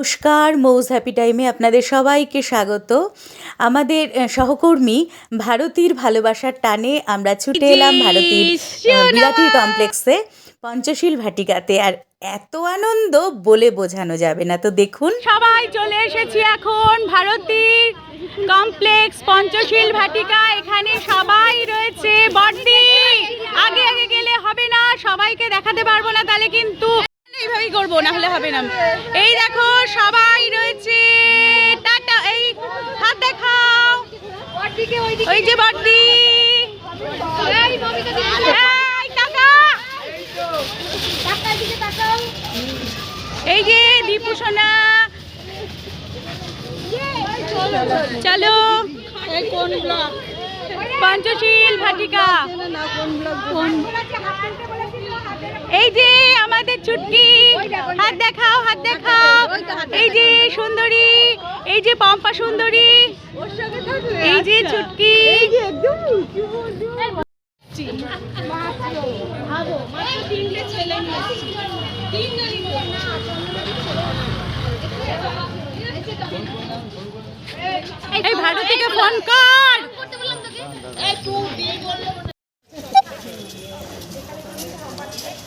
নমস্কার মৌজ হ্যাপি টাইমে আপনাদের সবাইকে স্বাগত। আমাদের সহকর্মী ভারতীর ভালোবাসার টানে আমরা ছুটে এলাম ভারতীর কমপ্লেক্সে পঞ্চশীল ভাটিকাতে। আর এত আনন্দ বলে বোঝানো যাবে না। তো দেখুন। সবাই চলে এসেছি এখন ভারতীর কমপ্লেক্স পঞ্চশীল ভাটিকা। এখানে সবাই রয়েছে। বর্দি আগে আগে গেলে হবে না। সবাইকে দেখাতে পারব না তাহলে কিন্তু এইভাবেই করব না হলে হবে না। এই দেখো, সবাই রয়েছে। টাটা, এই হাত দেখাও। ওই যে বর্দি। এই যে দীপু সোনা চলো। পঞ্চশীল ভাটিকা। এই যে আমাদের ছুটকি হাত দেখাও হাত দেখাও এই যে সুন্দরী এই যে পম্পা সুন্দরী এই যে ছুটকি এই ভারতীকে ফোন কর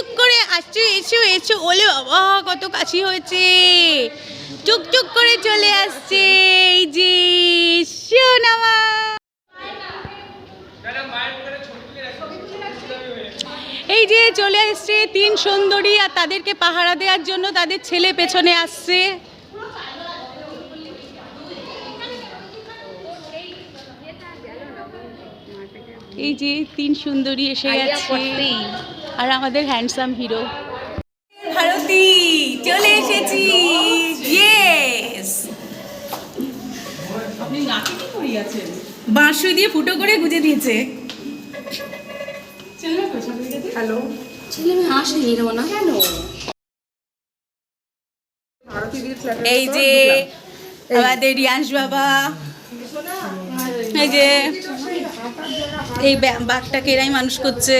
টুকটুক করে আসছো এসো এসো ওলে বাবা কত কাশি হয়েছে। টুকটুক করে চলে আসছে এই যে সোনামা এই যে চলে এসছে তিন সুন্দরী আর তাদেরকে পাহারা দেওয়ার জন্য তাদের ছেলে পেছনে আসছে। এই যে তিন সুন্দরী এসে গেছে। আর আমাদের হ্যান্ডসাম হিরো ভারতী চলে এসেছি। ইয়েস বাঁশি দিয়ে ফুটো করে গুজে দিয়েছে। হ্যালো। এই যে আমাদের রিয়াংশ বাবা। এই যে এই ব্যা- বাঘটাকে এরাই মানুষ করছে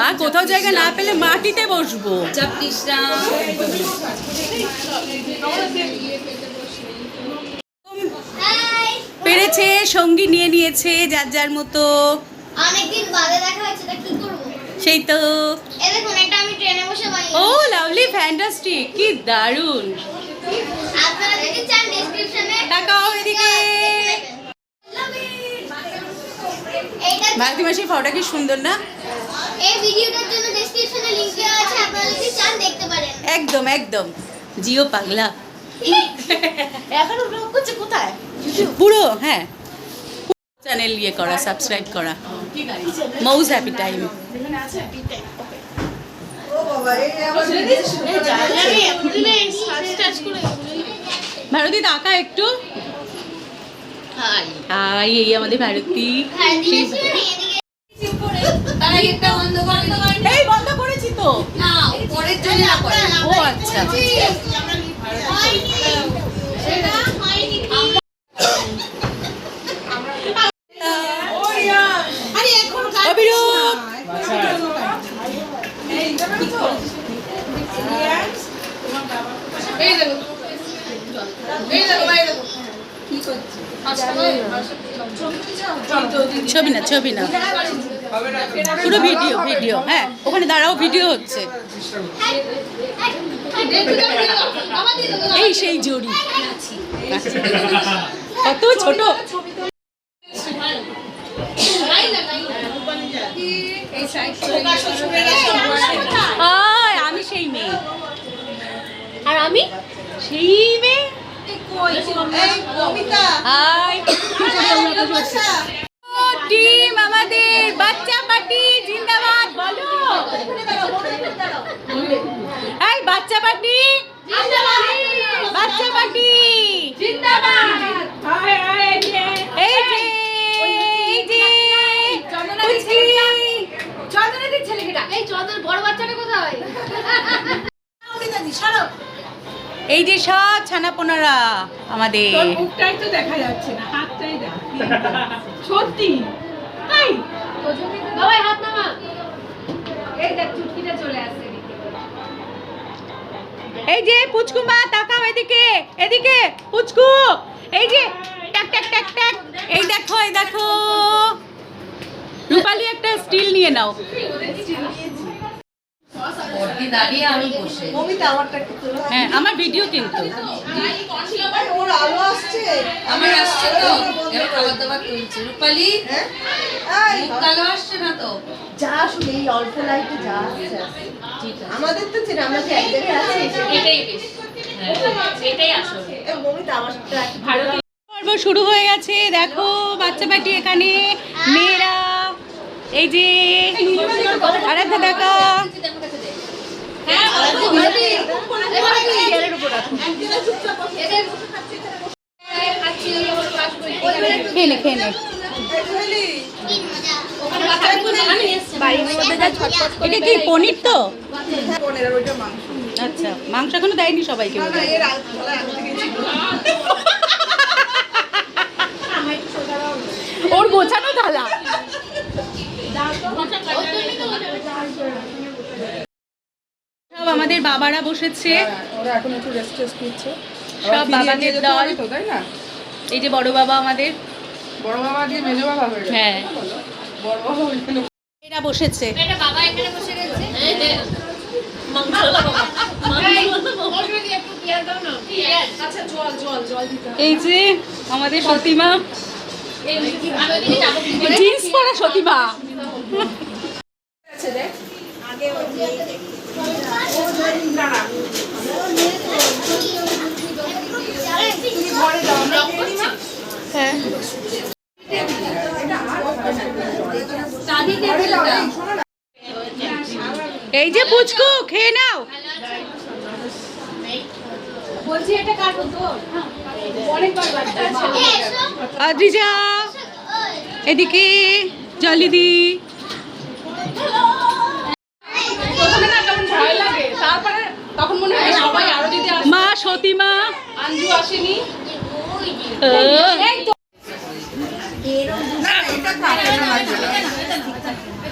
আর কোথাও জায়গা না পেলে মাটিতে বসবো। পেরেছে সঙ্গী নিয়ে নিয়েছে যার যার মতো। অনেকদিন বাদে দেখা হয়েছে কি করব? সেই তো। এ দেখুন এটা আমি ট্রেনে বসে বানিয়ে ও লাভলি ফ্যান্টাস্টিক কি দারুণ। আপনারা যদি চান ডেসক্রিপশনে তাকাও এদিকে। ভারতী মাসির ফটোটা কি সুন্দর না? এই ভিডিওটার জন্য ডেসক্রিপশনে লিংক দেওয়া আছে আপনারা যদি চান দেখতে পারেন। একদম একদম। জিও পাগলা। এখন ব্লগ করছে কোথায়? পুরো হ্যাঁ। চ্যানেল ইয়ে করা সাবস্ক্রাইব করা। মৌজ হ্যাপি টাইম ভারতী তাকা একটু। হাই এই আমাদের ভারতী। এই বন্ধ করেছি তো। ও আচ্ছা ছবি না ছবি না। পুরো ভিডিও ভিডিও হ্যাঁ। ওখানে দাঁড়াও ভিডিও হচ্ছে। এই সেই জড়ি। কত ছোট। আমি সেই মেয়ে। আর আমি? সেই মেয়ে? টিম বাচ্চা পার্টি জিন্দাবাদ বলো। এই বাচ্চা পার্টি বাচ্চা পার্টি এই যে এই যে পুচকি। এই চন্দন বড় বাচ্চাটা কোথায়? এই যে সব ছানাপোনারা আমাদের। মুখটাই তো দেখা যাচ্ছে না হাতটাই দেখা। সত্যি। পুচকু মা তাকাও এদিকে এদিকে পুচকু। এই যে ট্যাক ট্যাক ট্যাক ট্যাক। এই দেখো এই দেখো। রূপালি একটা স্টিল নিয়ে নাও। হ্যাঁ আমার ভিডিও কিন্তু। আমার আসছে তো। এবার খাবার দাবার তুলছে রূপালি কালো আসছে না তো? যা শুনে এই অল্প লাইটে যা আসছে। আসছে। আমাদের তো চেনা এক জায়গায় আছি। এটাই বেশি। একটু পর্ব শুরু হয়ে গেছে। দেখো বাচ্চা পাটি এখানে। মেয়েরা এই যে আরাধ্যা দেখা। খেয়ে নে খেয়ে নে। এটা কি পনির তো? আচ্ছা মাংস এখনও দেয়নি সবাইকে। ওর গোছানো থালা। সব আমাদের বাবারা বসেছে। ওরা এখন একটু রেস্ট নিচ্ছে। সব বাবাদের দল। তাই না? এই যে বড় বাবা আমাদের। বড় বাবা দিয়ে মেজো বাবা হ্যাঁ বড় বাবা এরা বসেছে। বাবা এখানে বসে গেছে এই যে আমাদের সতীমা। জিন্স পরা সতীমা। হ্যাঁ। এই যে পুচকু খেয়ে নাও। আদ্রিজা এদিকে জলিদি। প্রথমে না কেমন ভয় লাগে তারপরে তখন মনে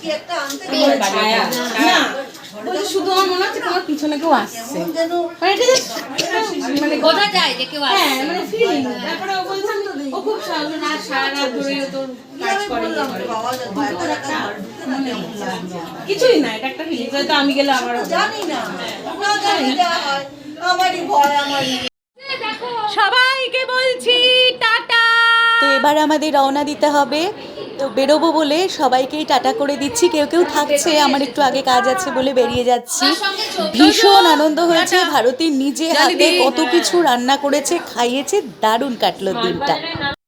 কি একটা আনতে না শুধু আমার মনে হচ্ছে তোমার পিছনে কেউ আসছে। মানে এটা মানে বোঝা যায় যে কেউ আসছে। হ্যাঁ মানে ফিলিং তারপরে ও বলছে ও খুব সহজ না সারা রাত ধরে ও কাজ করে ইয়ে করে। পাওয়া যায় ভয়টা একটা কিছুই না এটা একটা ফিলিং হয়তো আমি গেলে আমার জানি না। না জানি যা হয় আমারই ভয় আমারই সবাইকে বলছি টাটা তো এবার আমাদের রওনা দিতে হবে। তো বেরোবো বলে সবাইকেই টাটা করে দিচ্ছি। কেউ কেউ থাকছে আমার একটু আগে কাজ আছে বলে বেরিয়ে যাচ্ছি। ভীষণ আনন্দ হয়েছে ভারতী নিজে হাতে কত কিছু রান্না করেছে খাইয়েছে দারুণ কাটলো দিনটা।